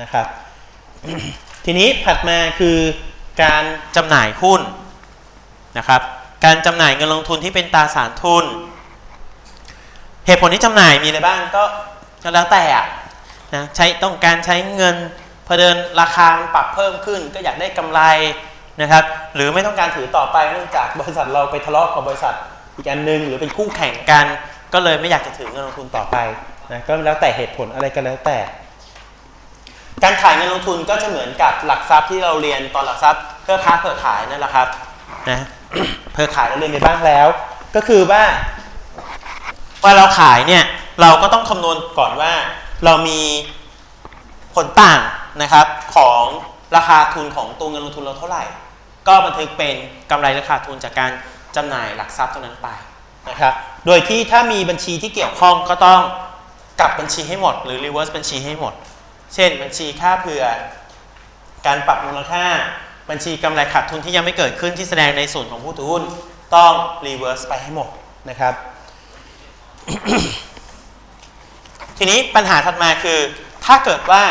นะครับ ทีนี้ถัดมาคือการจำหน่ายหุ้นนะครับ การจำหน่ายเงินลงทุนที่เป็นตราสารทุน เหตุผลที่จำหน่ายมีอะไรบ้างก็แล้วแต่อะนะใช้ต้องการใช้เงินพอเดินราคามันปรับเพิ่มขึ้น ก็อยากได้กำไรนะครับ หรือไม่ต้องการถือต่อไปเนื่องจากบริษัทเราไปทะเลาะกับบริษัทอีกอันหนึ่งหรือเป็นคู่แข่งกัน ก็เลยไม่อยากจะถือเงินลงทุนต่อไปนะก็แล้วแต่เหตุผลอะไรก็แล้วแต่ การขายเงินลงทุนก็จะเหมือนกับหลักทรัพย์ที่เราเรียนตอนหลักทรัพย์เพื่อค้าเพื่อขายนั่นแหละครับนะเพื่อขายเราเรียนไปบ้างแล้ว ก็คือว่าว่าเราขายเนี่ยเราก็ต้องคำนวณก่อนว่าเรามีผลต่างนะครับของราคาทุนของตัวเงินลงทุนเราเท่าไหร่ ก็บันทึกเป็นกำไรราคาทุนจากการจำหน่ายหลักทรัพย์เท่านั้นไปนะครับโดยที่ถ้ามีบัญชีที่เกี่ยวข้องก็ต้องกลับบัญชีให้หมด หรือ reverse บัญชีให้หมด เช่น บัญชีค่าเผื่อ การปรับมูลค่า บัญชีกำไรขาดทุนที่ยังไม่เกิดขึ้นที่แสดงในส่วนของผู้ถือหุ้นต้อง reverse ไปให้หมดนะครับ ทีนี้ปัญหาถัดมาคือ ถ้าเกิดว่า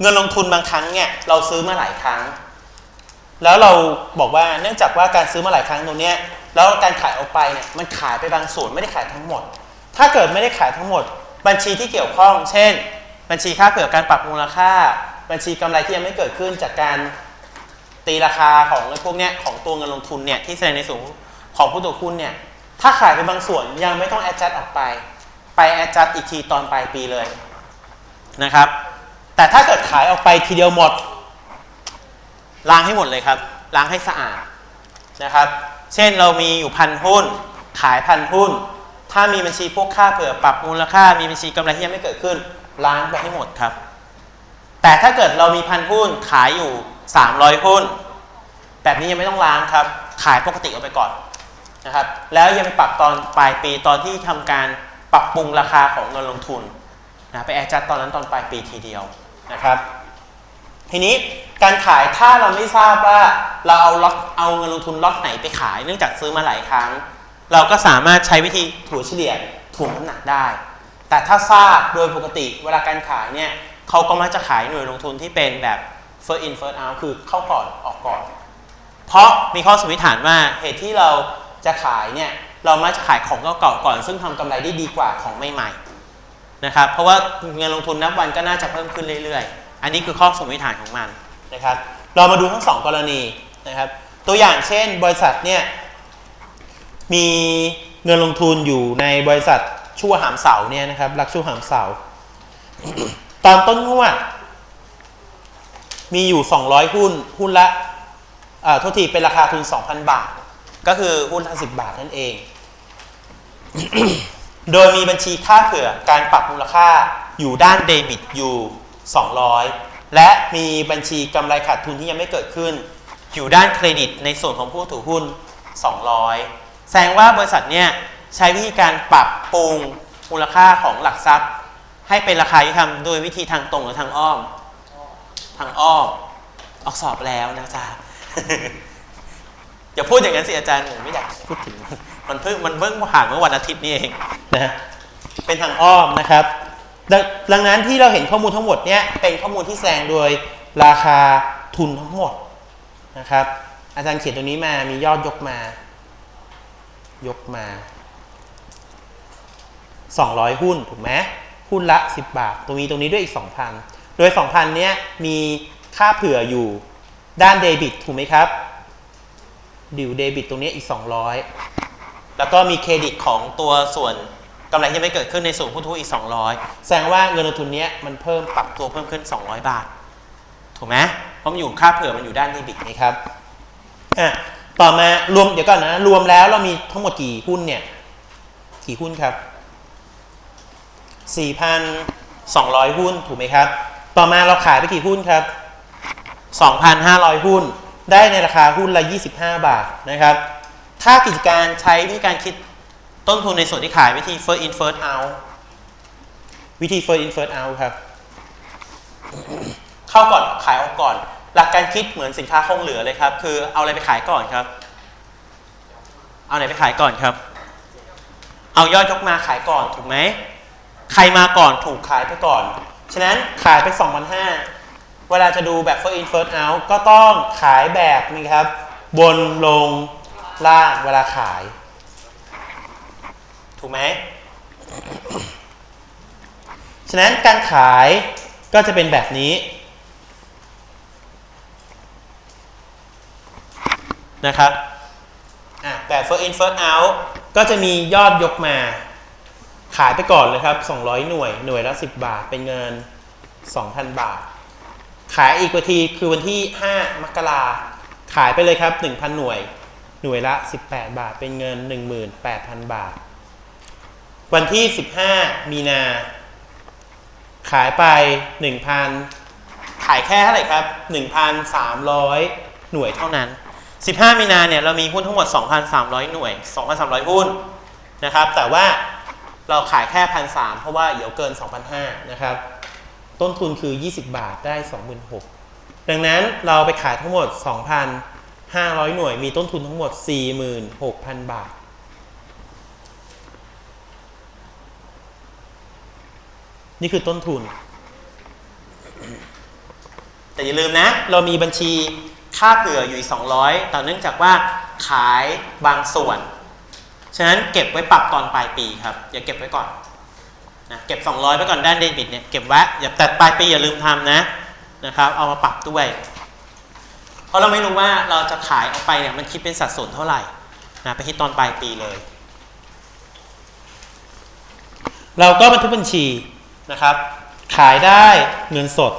เงินลงทุนบางครั้งเนี่ยเราซื้อมาหลายครั้ง แล้วเราบอกว่าเนื่องจากว่าการซื้อมาหลายครั้งตรงนี้แล้วการขายออกไปเนี่ยมันขายไปบางส่วนไม่ได้ขายทั้งหมด ถ้าเกิดไม่ได้ขายทั้งหมด บัญชีที่เกี่ยวข้อง เช่น บัญชีค่าเผื่อการปรับมูลค่า บัญชีกำไรที่ยังไม่เกิดขึ้นจากการตีราคาของพวกเนี้ยของตัวเงินลงทุนเนี่ยที่แสดงในส่วนของผู้ถือหุ้นเนี่ยถ้าขายไปบางส่วนยังไม่ต้องแอดจัดออกไป ไปแอดจัดอีกทีตอนปลายปีเลยนะครับ แต่ถ้าเกิดขายออกไปทีเดียวหมดล้างให้หมดเลยครับล้างให้สะอาดนะครับ เช่นเรามีอยู่พันหุ้น ขายพันหุ้น ถ้ามีบัญชีพวกค่าเผื่อปรับมูลค่า มีบัญชีกำไรที่ยังไม่เกิดขึ้น ล้างไปให้หมดครับ แต่ถ้าเกิดเรามีพันหุ้นขายอยู่ 300 หุ้น แบบนี้ยังไม่ต้องล้างครับ ขายปกติเอาไปก่อนนะครับ แล้วยังไปปรับตอนปลายปีตอนที่ทำการปรับปรุงราคาของเงินลงทุนนะไปแอดจัดตอนนั้นตอนปลายปีทีเดียวนะครับ ทีนี้การขายถ้าเราไม่ทราบว่าเราเอาล็อตเอาเงินลงทุนล็อตไหนไปขายเนื่องจากซื้อมาหลายครั้ง เราก็สามารถใช้วิธีถัวเฉลี่ยถ่วงน้ำหนักได้ แต่ถ้าทราบโดยปกติเวลาการขายเนี่ยเขาก็มักจะขายหน่วยลงทุนที่เป็นแบบ first in first out คือเข้าก่อนออกก่อน เพราะมีข้อสมมติฐานว่าเหตุที่เราจะขายเนี่ยเรามักจะขายของเก่าๆก่อน ซึ่งทำกำไรได้ดีกว่าของใหม่ๆนะครับเพราะว่าเงินลงทุนนับวันก็น่าจะเพิ่มขึ้นเรื่อยๆ อันนี้คือข้อสมมติฐานของมันนะครับเรามาดูทั้งสองกรณีนะครับตัวอย่างเช่นบริษัทเนี่ยมีเงินลงทุนอยู่ในบริษัท ชั่วหามเสาเนี่ยนะครับรักชั่วหามเสา ตอนต้นงวด มีอยู่ 200 หุ้น หุ้นละอ่าโทษทีเป็นราคาทุน 2,000 บาท ก็คือหุ้นละ10 บาทนั่นเอง โดยมีบัญชีค่าเผื่อการปรับมูลค่าอยู่ด้านเดบิตอยู่ 200 และมีบัญชีกำไรขาดทุนที่ยังไม่เกิดขึ้น อยู่ด้านเครดิตในส่วนของผู้ถือหุ้น 200 แสดงว่าบริษัทเนี่ย ใช้วิธีการปรับปรุงมูลค่าของหลักทรัพย์ ให้เป็นราคาที่ทำโดยวิธีทางตรงหรือทางอ้อม ทางอ้อม ออกสอบแล้วนะจ๊ะอย่าพูดอย่างนั้นสิอาจารย์ผมไม่อยากพูดถึง มันเพิ่งมันเพิ่งผ่านเมื่อวันอาทิตย์นี้เองนะเป็นทางอ้อมนะครับดดังนั้นที่เราเห็นข้อมูลทั้งหมดเนี่ยเป็นข้อมูลที่แสดงโดยราคาทุนทั้งหมดนะครับ อาจารย์เขียนตรงนี้มามียอดยกมา ยกมา 200 หุ้นถูกไหมหุ้นละ 10 บาท ตรงนี้ตรงนี้ด้วยอีก 2,000 โดย 2,000 เนี้ยมีค่าเผื่ออยู่ด้านเดบิตถูกไหมครับ ดิวเดบิตตรงนี้อีก 200 แล้วก็มีเครดิตของตัวส่วนกำไรที่ไม่เกิดขึ้นในส่วนผู้ถือหุ้นอีก 200 แสดงว่าเงินลงทุนเนี้ยมันเพิ่มปรับตัวเพิ่มขึ้น 200 บาท ถูกไหมเพราะมันอยู่ค่าเผื่อมันอยู่ด้านเดบิตนะครับอะต่อมารวมเดี๋ยวก่อนนะรวมแล้วเรามีทั้งหมดกี่หุ้นเนี่ยกี่หุ้นครับ 4,200 หุ้นถูกไหมครับ ต่อมาเราขายไปกี่หุ้นครับ 2,500 หุ้น ได้ในราคาหุ้นละ 25 บาทนะครับ ถ้ากิจการใช้วิธีการคิดต้นทุนในส่วนที่ขายวิธี first in first out วิธี first in first out ครับ เข้าก่อนขายออกก่อน หลักการคิดเหมือนสินค้าคงเหลือเลยครับ คือเอาอะไรไปขายก่อนครับ เอาไหนไปขายก่อนครับ เอายอดยกมาขายก่อนถูกไหม ใครมาก่อนถูกขายไปก่อน ฉะนั้นขายไป 2,500 เวลาจะดูแบบ first in first out ก็ต้องขายแบบนี้ครับ บนลงล่างเวลาขาย ถูกไหม ฉะนั้นการขายก็จะเป็นแบบนี้นะครับอะแบบ first in first out ก็จะมียอดยกมา ขายไปก่อนเลยครับ 200 หน่วย หน่วยละ 10 บาท เป็นเงิน 2,000 บาท ขายอีกวันทีคือวันที่ 5 มกราขายไปเลยครับ 1,000 หน่วย หน่วยละ 18 บาท เป็นเงิน 18,000 บาท วันที่ 15 มีนา ขายไป 1,000 ขายแค่เท่าไหร่ครับ 1,300 หน่วยเท่านั้น 15 มีนาเนี่ยเรามีหุ้นทั้งหมด 2,300 หน่วย 2,300 หุ้นนะครับ แต่ว่า เราขายแค่พันสเพราะว่าเดี๋ยวเกิน 2,500นะครับ ต้นทุนคือ 20 บาทได้ 26,000ดังนั้นเราไปขายทั้งหมด 2,500 หน่วย มีต้นทุนทั้งหมด 46,000 บาท นี่คือต้นทุน แต่อย่าลืมนะ เรามีบัญชีค่าเผื่ออยู่อีก200 แต่เนื่องจากว่าขายบางส่วน ฉะนั้นเก็บไว้ปรับตอนปลายปีครับ อย่าเก็บไว้ก่อนนะเก็บ 200ไว้ก่อนด้านเดบิตเนี่ยเก็บไว้อย่าแต่ปลายปีอย่าลืมทำนะนะครับ เอามาปรับด้วย เพราะเราไม่รู้ว่าเราจะขายออกไปเนี่ยมันคิดเป็นสัดส่วนเท่าไหร่นะไปคิดตอนปลายปีเลย เราก็บันทึกบัญชีนะครับ ขายได้เงินสด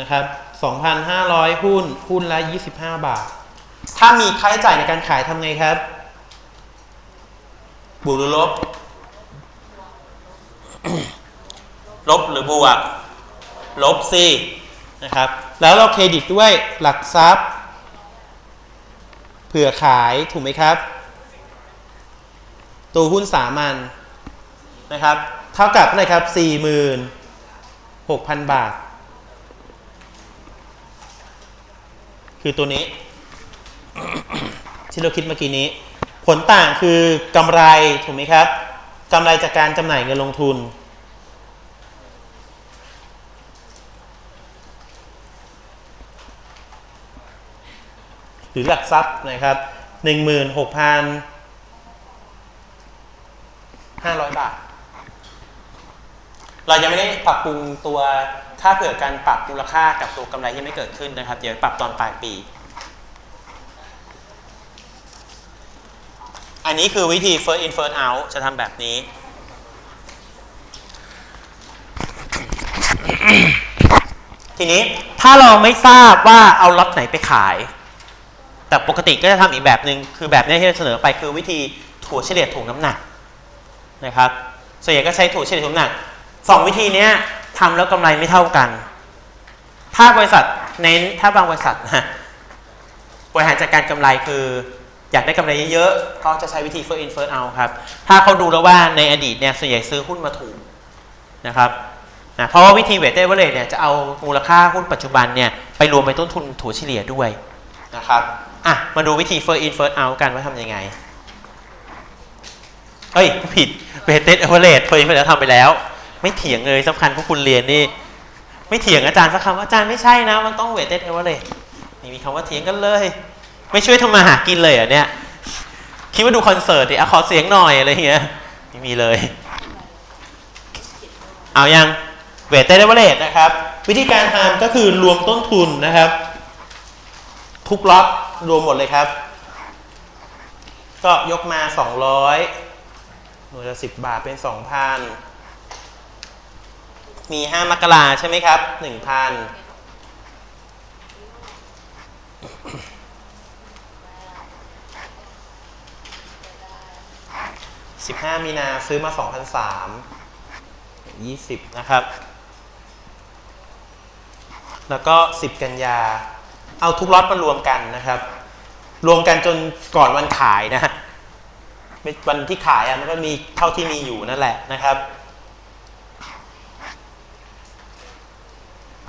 นะครับ 2,500 หุ้น หุ้นละ 25 บาท ถ้ามีค่าใช้จ่ายในการขายทำไงครับ บวกหรือลบ ลบหรือบวก ลบสินะครับ แล้วเราเครดิตด้วยหลักทรัพย์ เผื่อขายถูกไหมครับ ตัวหุ้นสามัญนะครับ เท่ากับเท่าไหร่ครับ 46,000 บาท คือตัวนี้ ที่เราคิดเมื่อกี้นี้ ผลต่างคือกำไรถูกไหมครับกำไรจากการจำหน่ายเงินลงทุน หรือหลักทรัพย์นะครับ16,500บาท เรายังไม่ได้ปรับปรุงตัวค่าเผื่อการปรับมูลค่ากับตัวกำไรที่ไม่เกิดขึ้นนะครับ เดี๋ยวปรับตอนปลายปี อันนี้คือวิธี first in first out จะทำแบบนี้ ทีนี้ถ้าเราไม่ทราบว่าเอาล็อตไหนไปขาย แต่ปกติก็จะทำอีกแบบหนึ่งคือแบบนี้ที่เราเสนอไปคือวิธีถั่วเฉลี่ยถุงน้ำหนักนะครับส่วนใหญ่ก็ใช้ถั่วเฉลี่ยถุงน้ำหนักสองวิธีนี้ทำแล้วกำไรไม่เท่ากัน ถ้าบริษัทเน้นถ้าบางบริษัทนะบริหารจัดการกำไรคือ อยากได้กำไรเยอะๆเขาจะใช้วิธี first in first out ครับ ถ้าเขาดูแล้วว่าในอดีตเนี่ยส่วนใหญ่ซื้อหุ้นมาถูกนะครับนะเพราะว่าวิธี weighted average เนี่ยจะเอามูลค่าหุ้นปัจจุบันเนี่ยไปรวมไปต้นทุนถั่วเฉลี่ยด้วยนะครับอะมาดูวิธี first in first out กันว่าทำยังไง เอ้ยผิด weighted average เคยไปแล้วทำไปแล้ว ไม่เถียงเลยสำคัญพวกคุณเรียนนี่ ไม่เถียงอาจารย์สักคำอาจารย์ไม่ใช่นะ มันต้อง weighted average นี่มีคำว่าเถียงกันเลย ไม่ช่วยทำมาหากินเลยอะเนี่ย คิดว่าดูคอนเสิร์ตดิอะขอเสียงหน่อยอะไรเงี้ยไม่มีเลย เอายัง weighted average นะครับ วิธีการทำก็คือรวมต้นทุนนะครับ ทุกล็อตรวมหมดเลยครับ ก็ยกมา 200 หน่วยละ 10 บาทเป็น 2,000 มี 5 มกราใช่ไหมครับ 1,000 15 มีนาซื้อมา2,003 20 นะครับ แล้วก็ 10 กันยา เอาทุกล็อตมารวมกันนะครับ รวมกันจนก่อนวันขายนะฮะวันที่ขายอะมันก็มีเท่าที่มีอยู่นั่นแหละนะครับ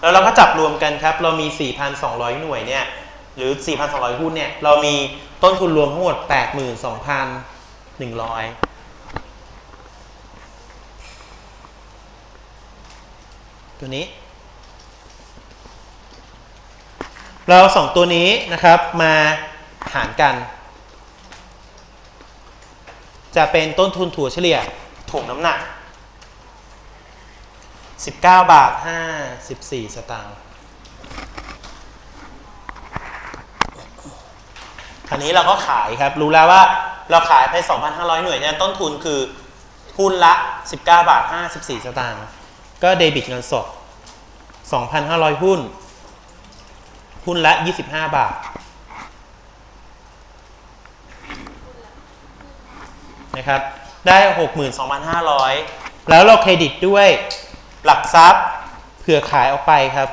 แล้วเราก็จับรวมกันครับ เรามี 4,200 หน่วยเนี่ย หรือ 4,200 หุ้นเนี่ย เรามีต้นทุนรวมทั้งหมด 82,100 ตัวนี้ เราสองตัวนี้นะครับมาหารกัน จะเป็นต้นทุนถั่วเฉลี่ยถ่วงน้ำหนัก 19 บาท 54 สตางค์คราวนี้เราก็ขายครับ รู้แล้วว่าเราขายไป 2,500 หน่วยเนี่ยต้นทุนคือหุ้นละ 19 บาท 54 สตางค์ ก็เดบิตเงินสด 2,500 หุ้น หุ้นละ 25 บาทนะครับ ได้ 62,500 แล้วเราเครดิตด้วยหลักทรัพย์เผื่อขายออกไปครับ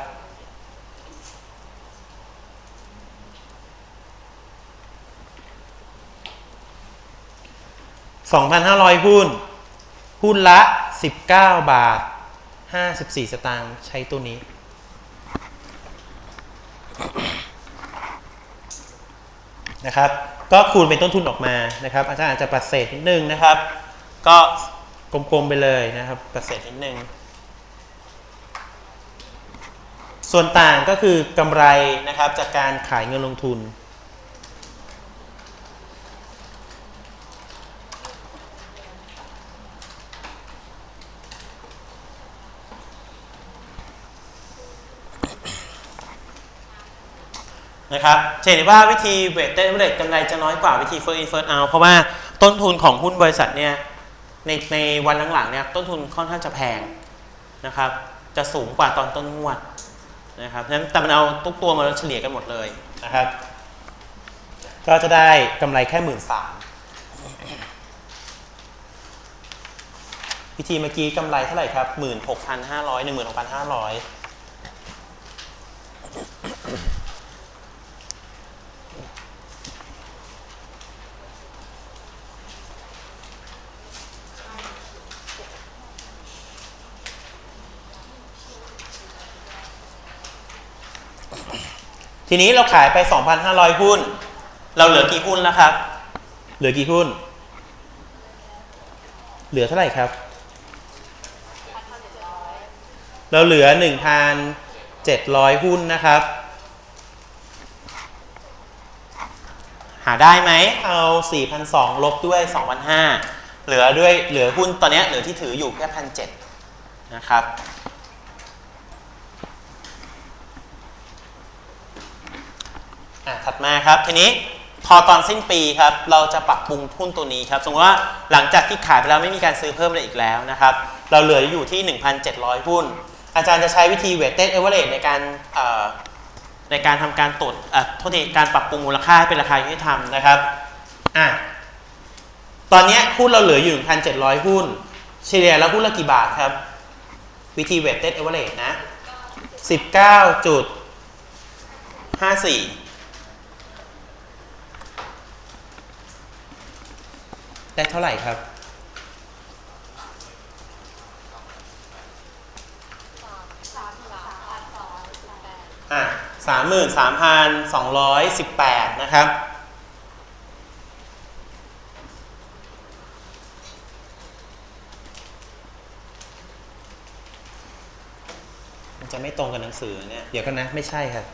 2,500 หุ้น หุ้นละ 19 บาท 54 สตางค์ใช้ตัวนี้ นะครับ ก็คูณเป็นต้นทุนออกมานะครับ อาจารย์อาจจะปัดเศษนิดนึงนะครับ ก็กลมๆไปเลยนะครับปัดเศษนิดนึง ส่วนต่างก็คือกำไรนะครับจากการขายเงินลงทุน นะครับจะเห็นว่าวิธีเวทเต้นเวทกำไรจะน้อยกว่าวิธี first in first out เพราะว่าต้นทุนของหุ้นบริษัทเนี่ยในในวันหลังๆเนี่ยต้นทุนค่อนข้างจะแพงนะครับ จะสูงกว่าตอนต้นงวดนะครับฉะนั้นแต่มันเอาทุกตัวมาเฉลี่ยกันหมดเลยนะครับ ก็จะได้กำไรแค่หมื่นสามวิธีเมื่อกี้กำไรเท่าไหร่ครับหมื่นหกพันห้าร้อยหนึ่งหมื่นหกพันห้าร้อย ทีนี้เราขายไป 2,500 หุ้น เราเหลือกี่หุ้นแล้วครับ เหลือกี่หุ้น เหลือเท่าไหร่ครับ เราเหลือ 1,700 หุ้นนะครับ หาได้ไหม เอา 4,200 ลบด้วย 2,500 เหลือด้วย เหลือหุ้นตอนนี้เหลือที่ถืออยู่แค่ 1,700 นะครับ อะถัดมาครับทีนี้พอตอนสิ้นปีครับเราจะปรับปรุงหุ้นตัวนี้ครับสมมติว่าหลังจากที่ขายไปแล้วไม่มีการซื้อเพิ่มเลยอีกแล้วนะครับ เราเหลืออยู่ที่ 1,700 หุ้น อาจารย์จะใช้วิธี weighted average ในการในการทำการตรวจโทษทีการปรับปรุงมูลค่าเป็นราคายุติธรรมนะครับอะตอนนี้หุ้นเราเหลืออยู่ 1,700 หุ้น เฉลี่ยแล้วหุ้นละกี่บาทครับ วิธี weighted average นะ 19.54 ได้เท่าไหร่ครับอะสามหมื่นสามพันสองร้อยสิบแปดนะครับมันจะไม่ตรงกับหนังสือเนี่ย เดี๋ยวกันนะ ไม่ใช่ครับ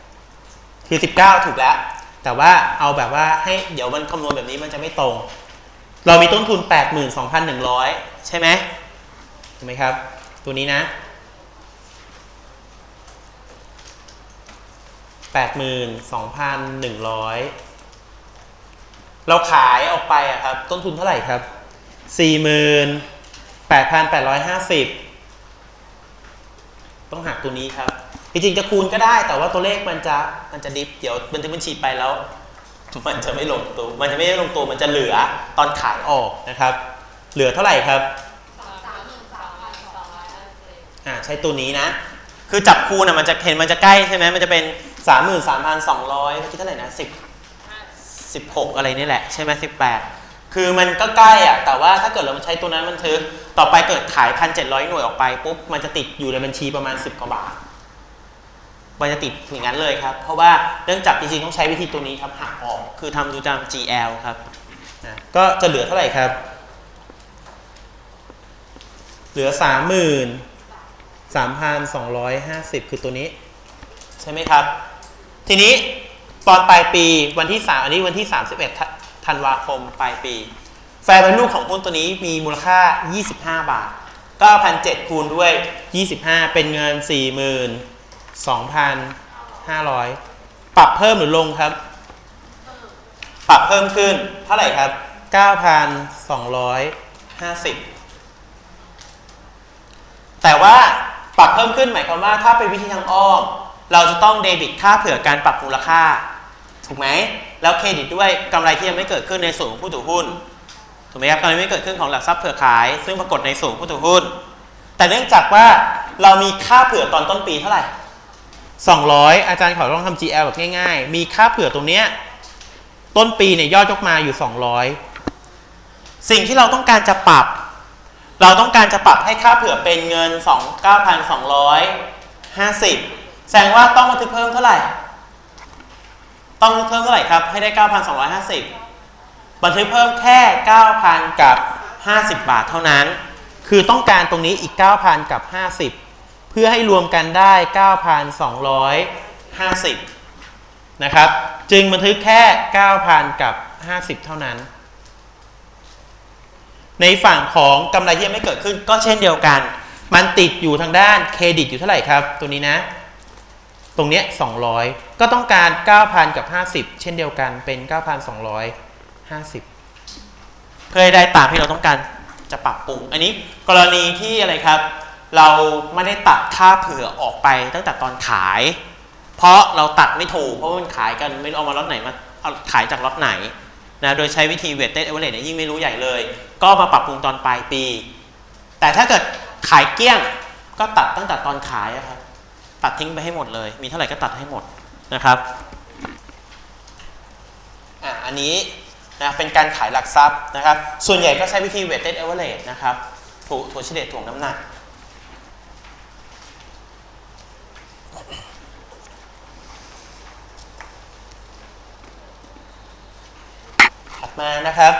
คือ 19 ถูกแล้ว แต่ว่าเอาแบบว่าให้เดี๋ยวมันคำนวณแบบนี้มันจะไม่ตรง เรามีต้นทุน 82,100 ใช่ไหมถูกไหมครับ ตัวนี้นะ 82,100 เราขายออกไปอะครับ ต้นทุนเท่าไหร่ครับ 48,850 ต้องหักตัวนี้ครับ จริงๆจะคูณก็ได้แต่ว่าตัวเลขมันจะมันจะดิฟ เดี๋ยวบันทึกบัญชีไปแล้ว มันจะไม่ลงตัว มันจะไม่ได้ลงตัว มันจะเหลือตอนขายออกนะครับ เหลือเท่าไหร่ครับอ่าใช้ตัวนี้นะ คือจับคูณอะมันจะเห็นมันจะใกล้ใช่ไหมมันจะเป็น33,200เมื่อกี้เท่าไหร่นะ10 16อะไรนี่แหละ ใช่ไหม18คือมันก็ใกล้อะแต่ว่าถ้าเกิดเราใช้ตัวนั้นมันทึกต่อไปเกิดขาย1,700หน่วยออกไปปุ๊บมันจะติดอยู่ในบัญชีประมาณ10กว่าบาท มันจะติดอย่างนั้นเลยครับ เพราะว่าเนื่องจากจริงๆต้องใช้วิธีตัวนี้ครับหักออก คือทำดูตาม GL ครับนะก็จะเหลือเท่าไหร่ครับ เหลือสามหมื่น3,250 คือตัวนี้ ใช่ไหมครับ ทีนี้ตอนปลายปีวันที่ 3 อันนี้วันที่ 31ธันธันวาคมปลายปี แฟร์ value ของหุ้นตัวนี้มีมูลค่า 25 บาท9,700คูณด้วย 25 เป็นเงิน 42,500 ปรับเพิ่มหรือลงครับ ปรับเพิ่มขึ้นเท่าไหร่ครับ 9,250 แต่ว่าปรับเพิ่มขึ้นหมายความว่าถ้าเป็นวิธีทางอ้อม เราจะต้องเดบิตค่าเผื่อการปรับมูลค่า ถูกไหม แล้วเครดิตด้วยกำไรที่ยังไม่เกิดขึ้นในส่วนของผู้ถือหุ้น ถูกไหมครับกำไรไม่เกิดขึ้นของหลักทรัพย์เผื่อขาย ซึ่งปรากฏในส่วนของผู้ถือหุ้น แต่เนื่องจากว่าเรามีค่าเผื่อตอนต้นปีเท่าไหร่ 200 อาจารย์ขอลองทำ GL แบบง่ายๆ มีค่าเผื่อตรงเนี้ยต้นปีเนี่ยยอดยกมาอยู่ 200 สิ่งที่เราต้องการจะปรับ เราต้องการจะปรับให้ค่าเผื่อเป็นเงิน29,250 แสดงว่าต้องบันทึกเพิ่มเท่าไหร่ ต้องบันทึกเพิ่มเท่าไหร่ครับ ให้ได้ 9,250 บันทึกเพิ่มแค่ 9,000 กับ 50 บาทเท่านั้น คือต้องการตรงนี้อีก 9,000 กับ 50 เพื่อให้รวมกันได้ 9,250 นะครับ จึงบันทึกแค่ 9,000 กับ 50 เท่านั้น ในฝั่งของกำไรที่ยังไม่เกิดขึ้นก็เช่นเดียวกัน มันติดอยู่ทางด้านเครดิตอยู่เท่าไหร่ครับ ตัวนี้นะ ตรงเนี้ย200 ก็ต้องการ 9,000 กับ 50 เช่นเดียวกันเป็น 9,250 เพื่อให้ได้ตามที่เราต้องการจะปรับปรุง อันนี้กรณีที่อะไรครับ เราไม่ได้ตัดค่าเผื่อออกไปตั้งแต่ตอนขาย เพราะเราตัดไม่ถูกเพราะมันขายกันไม่เอามาล็อตไหนมาเอาขายจากล็อตไหนนะโดยใช้วิธี weighted average เนี่ยยิ่งไม่รู้ใหญ่เลย ก็มาปรับปรุงตอนปลายปี แต่ถ้าเกิดขายเกลี้ยงก็ตัดตั้งแต่ตอนขายอะครับตัดทิ้งไปให้หมดเลย มีเท่าไหร่ก็ตัดให้หมดนะครับอะอันนี้นะเป็นการขายหลักทรัพย์นะครับ ส่วนใหญ่ก็ใช้วิธี weighted average นะครับถูถัวเฉลี่ยถ่วงน้ำหนัก มานะครับ